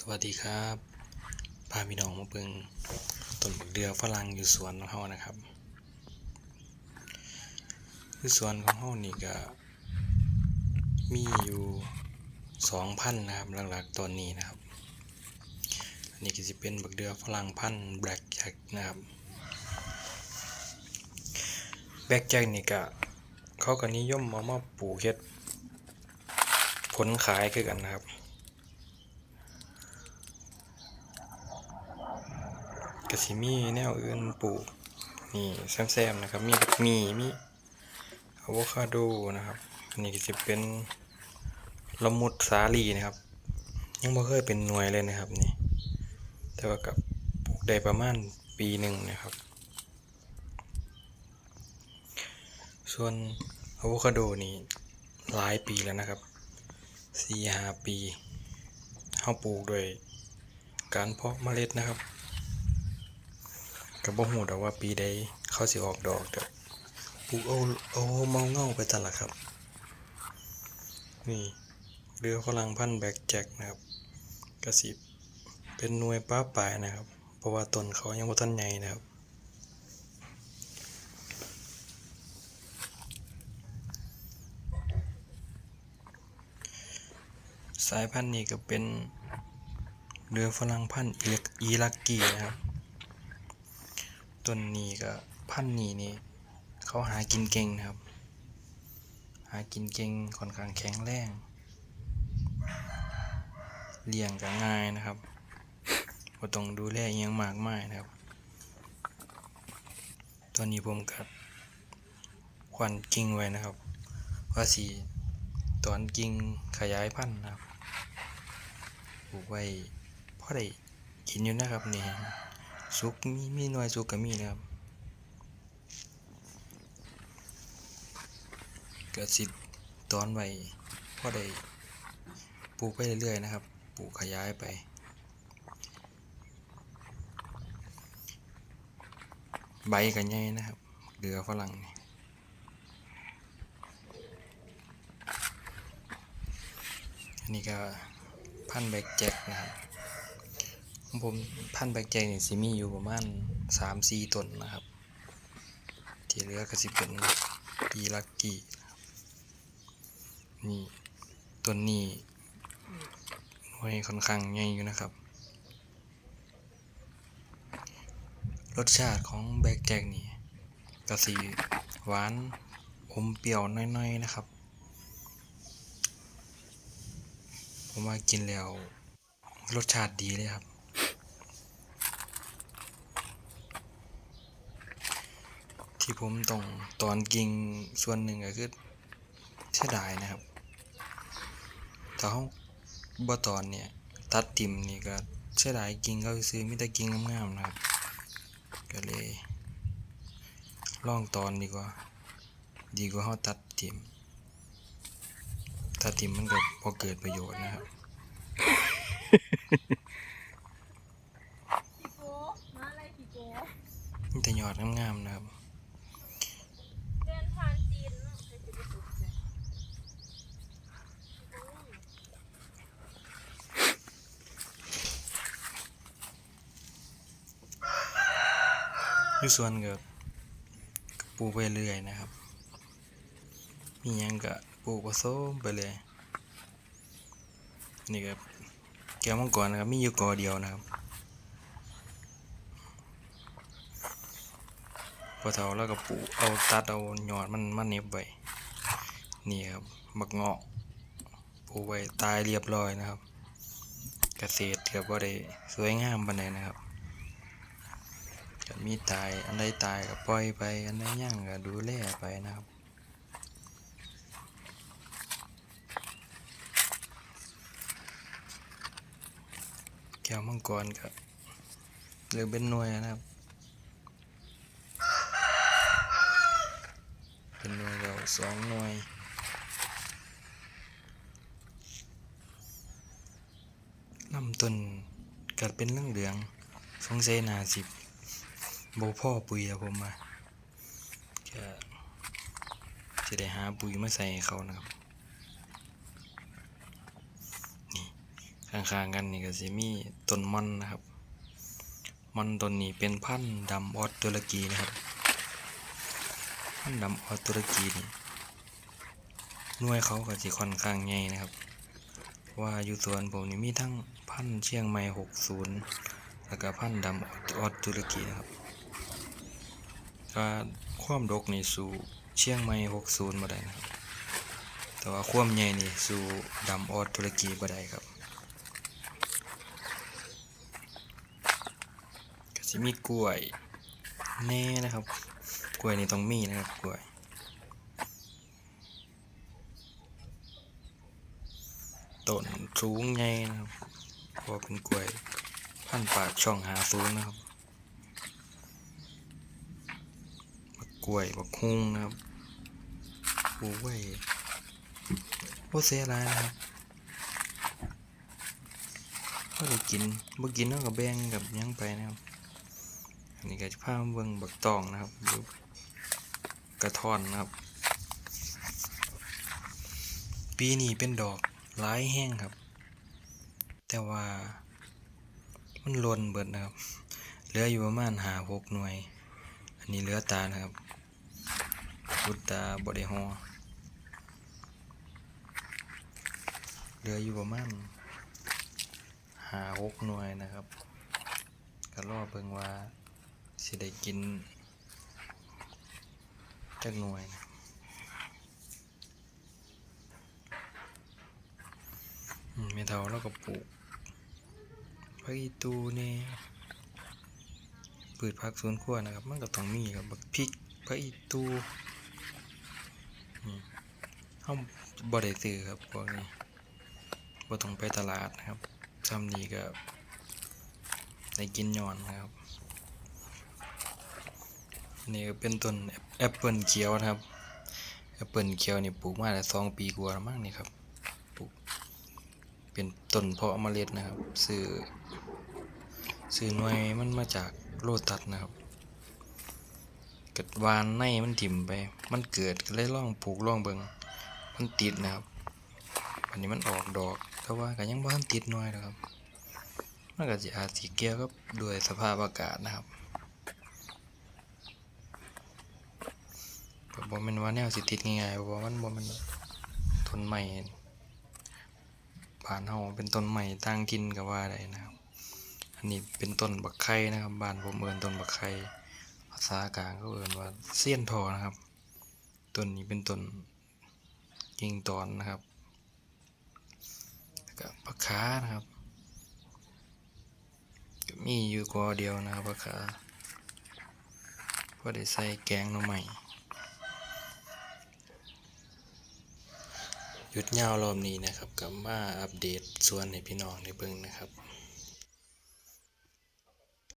สวัสดีครับพาพี่น้องมาเบิ่งต้นบักเดือฝรั่งอยู่สวนของเฮานะครับ คือสวนของเฮานี่ก็มีอยู่สองพันนะครับหลักๆตอนนี้นะครับอันนี้ก็จะเป็นบักเดือฝรั่งพันธุ์แบล็กแจ็คนะครับแบล็กแจ็คนี่ก็เขาก็นิยมเอามาปลูกเฮ็ดผลขายคือกันนะครับ กสิมีแนวอื่นปลูกนี่แซมๆนะครับ มีมีมีอะโวคาโดนะครับอันนี้ก็จะเป็นละมุดสาลีนะครับ ยังไม่เคยเป็นหน่วยเลยนะครับนี่แต่ว่ากับปลูกได้ประมาณปีหนึ่งนะครับ ส่วนอะโวคาโดนี่หลายปีแล้วนะครับสี่ห้าปีเขาปลูกโดยการเพาะเมล็ดนะครับ ก็บ่ฮู้ดอกว่าปีใดเขาสิออกดอกเด้อปลูกเอาเอาเมาเงาไปตัดล่ะครับ นี่เรือฝรั่งพันธุ์แบกแจ็คนะครับก็สิเป็นหน่วยป้าปลายนะครับ เพราะว่าต้นเขายังบ่ทันใหญ่นะครับสายพันธุ์นี้ก็เป็นเรือฝรั่งพันธุ์อีลักอีลักกี้นะครับ ต้นนี้ก็พันธุ์นี้นี่เขาหากินเก่งนะครับ หากินเก่งค่อนข้างแข็งแรงเลี้ยงก็ง่ายนะครับบ่ต้องดูแลอิหยังมากมายนะครับตัวนี้ผมก็ควันกิ่งไว้นะครับ ว่าสีตอนกิ่งขยายพันธุ์นะครับปลูกไว้พอได้กินอยู่นะครับนี่ สุกมีมีหน่วยสุกก็มีนะครับเกิดสิตอนไว้พอได้ปลูกไปเรื่อยๆนะครับ ปลูกขยายไป ใบกันใหญ่นะครับเดือฝรั่งนี่อันนี้ก็พันแบกแจ็คนะครับ ของผมพันธุ์แบกแจงนี่สิมีอยู่ประมาณสามสี่ต้นนะครับ ที่เหลือก็สิเป็นปีลักกี้นี่ต้นนี้หน่วยค่อนข้างใหญ่อยู่นะครับ รสชาติของแบกแจงนี่ก็สีหวานอมเปรี้ยวน้อยๆนะครับ ผมว่ากินแล้วรสชาติดีเลยครับ ที่ผมต้องตอนกิ่งส่วนหนึ่งก็คือเสียดายนะครับถ้าเขาบ่ตอนเนี่ยตัดติ่มนี่ก็เสียดายกิ่งเขาซื้อมีแต่กิ่งงามๆนะครับ ก็เลยลองตอนดีกว่า ดีกว่าเขาตัดติ่มตัดติ่มมันก็พอเกิดประโยชน์นะครับพี่โก้มาอะไรพี่โก้มีแต่ยอดงามๆนะครับ เดินผ่านจีนเนาะใครจะไปตกใจ อยู่ส่วนก็กปลูกไปเรื่อยนะครับ มียังก็ปลูกผสมไปเลยนี่ก็แก้วมังกรนะครับมีอยู่กอเดียวนะครับพอเท่าแล้วก็ปลูกเอาตัดเอาหยอดมันมันเน็บไว้นี่ครับบักเงาะปลูกไว้ตายเรียบร้อยนะครับ เกษตรเก็บ่ได้สวยงามปานใดนะครับ ก็มีตายอันใดตายก็ปล่อยไปอันใดย่างก็ดูแลไปนะครับ แก้วมังกรก็หลือเป็นหน่วยนะครับ เป็นหน่วยเราสองหน่วยลำต้นกัดเป็นเรื่องเหลืองๆสงสัยนาสิบ โบพ่อปุ๋ยอะผมมาก็จะได้หาปุ๋ยมาใส่เขานะครับนี่ข้างๆกันนี่ก็สิมีต้นมันนะครับ มันต้นนี้เป็นพันธุ์ดำออสตุรกีนะครับพันธุ์ดำออสตุรกีนี่หน่วยเขาก็สิค่อนข้างใหญ่นะครับ ว่าอยู่สวนผมนี่มีทั้งพันธุ์เชียงใหม่ 60 แล้วก็พันธุ์ดำออสตุรกีนะครับ ก็ความดกนี่สู่เชียงใหม่60บ่ได้นะครับแต่ว่าความใหญ่นี่สู่ดำออสตุรกีบ่ได้ครับก็สิมีกล้วยแน่นะครับ กล้วยนี่ต้องมีนะครับกล้วยต้นสูงใหญ่นะครับเพราะเป็นกล้วยพันปากช่องหาศูนย์นะครับบั กล้วยบักฮุงนะครับโอ้ยโอ้เสียหลายนะครับก็ได้กินบ่กินแล้วก็แบงกับยังไปนะครับอันนี้ก็จะพามาเบิ่งบักตองนะครับหรือกระท่อนนะครับ ปีนี้เป็นดอกหลายแห้งครับ แต่ว่ามันล่นเบิดนะครับ เหลืออยู่ประมาณหาหกหน่วย อันนี้เหลือตานะครับพุตตาบไดฮอเหลืออยู่ประมาณหาหกหน่วยนะครับก็รอเบิ่งว่าสิได้กินจักหน่วยนะอืมแม่เฒ่าเราก็ปลูกผักอีตูนี่ พืชผักสวนครัวนะครับ มันก็ต้องมีครับบักพริกผักอีตูอืมเฮาบ่ได้ซื้อครับพวกนี้บ่ต้องไปตลาดนะครับซ้ำนี้ก็ได้กินย้อนนะครับนี่เป็นต้นแอปเปิลเขียวนะครับแอปเปิลเขียวนี่ปลูกมาได้สองปีกว่าแล้วมั้งนี่ครับปลูกเป็นต้นเพาะเมล็ดนะครับ ซื้อซื้อหน่วยมันมาจาก โลตัสนะครับ เกิดวานในมันถิ่มไป มันเกิดก็เลยลองปลูกลองเบิงมันติดนะครับอันนี้มันออกดอกแต่ว่าก็ยังบ่ทันติดหน่วยนะครับมันก็สิอาจสิเกี่ยวกับด้วยสภาพอากาศนะครับบ่แม่นว่าแนวสิติดง่ายๆเพราะว่ามันบ่แม่นต้นไม้บ้านเฮาเป็นต้นไม้ต่างถิ่นก็ว่าได้นะครับ อันนี้เป็นต้นบักไข่นะครับบ้านผมเอินต้นบักไข่ภาษากลางเขาเอินว่าเสี้ยนทอนะครับต้นนี้เป็นต้นกิ่งตอนนะครับแล้วก็ผักขานะครับก็มีอยู่กอเดียวนะครับผักขาพอได้ใส่แกงหน่อไม้หยุดยาวรอบนี้นะครับกับมาอัปเดตส่วนให้พี่น้องได้เบิ่งนะครับ